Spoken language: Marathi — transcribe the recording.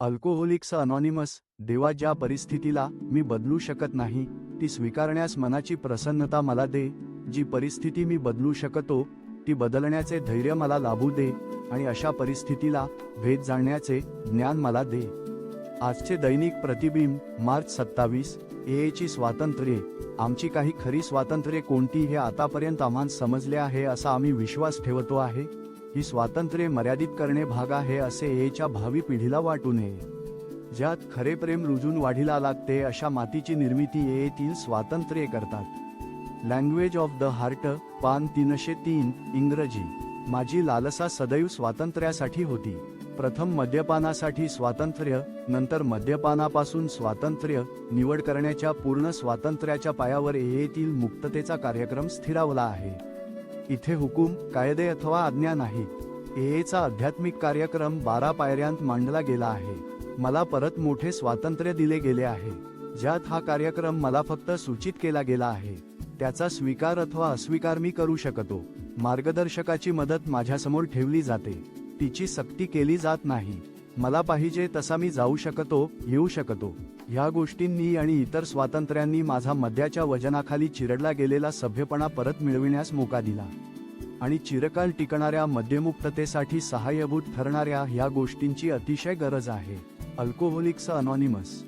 अल्कोहोलिक्स अनॉनिमस देवा ज्या परिस्थितीला मी बदलू शकत नाही ती स्वीकारण्यास मनाची प्रसन्नता मला दे जी परिस्थिती मी बदलू शकतो ती बदलण्याचे धैर्य मला लाभू दे आणि अशा परिस्थितीला भेद जाणण्याचे ज्ञान मला दे. आजचे दैनिक प्रतिबिंब मार्च सत्तावीस एची स्वातंत्र्ये. आमची काही खरी स्वातंत्र्ये कोणती हे आतापर्यंत आम्हाला समजले आहे असा आम्ही विश्वास ठेवतो आहे? ही स्वातंत्र्ये मर्यादित करणे भाग आहे असे एच्या भावी पिढीला वाटू नये. ज्यात खरे प्रेम रुजून वाढीला लागते अशा मातीची निर्मिती एतील स्वातंत्र्ये करतात. लँग्वेज ऑफ द हार्ट पान तीनशे तीन इंग्रजी. माझी लालसा सदैव स्वातंत्र्यासाठी होती. प्रथम मद्यपानासाठी स्वातंत्र्य नंतर मद्यपानापासून स्वातंत्र्य निवड करण्याच्या पूर्ण स्वातंत्र्याच्या पायावर येतील मुक्ततेचा कार्यक्रम स्थिरावला आहे. इथे हुकूम कायदे अथवा आज्ञा नाही. एचा आध्यात्मिक कार्यक्रम बारा पायऱ्यांत मांडला गेला आहे. मला परत मोठे स्वातंत्र्य दिले गेले आहे. ज्यात हा कार्यक्रम मला फक्त सूचित केला गेला आहे. त्याचा स्वीकार अथवा अस्वीकार मी करू शकतो. मार्गदर्शकाची मदत माझ्यासमोर ठेवली जाते. तिची सक्ती केली जात नाही. मला पाहिजे तसा मी जाऊ शकतो येऊ शकतो. ह्या गोष्टींनी आणि इतर स्वातंत्र्यांनी माझा मद्याच्या वजनाखाली चिरडला गेलेला सभ्यपणा परत मिळविण्यास मोका दिला. आणि चिरकाल टिकणाऱ्या मद्यमुक्ततेसाठी सहाय्यभूत ठरणाऱ्या ह्या गोष्टींची अतिशय गरज आहे. Alcoholics anonymous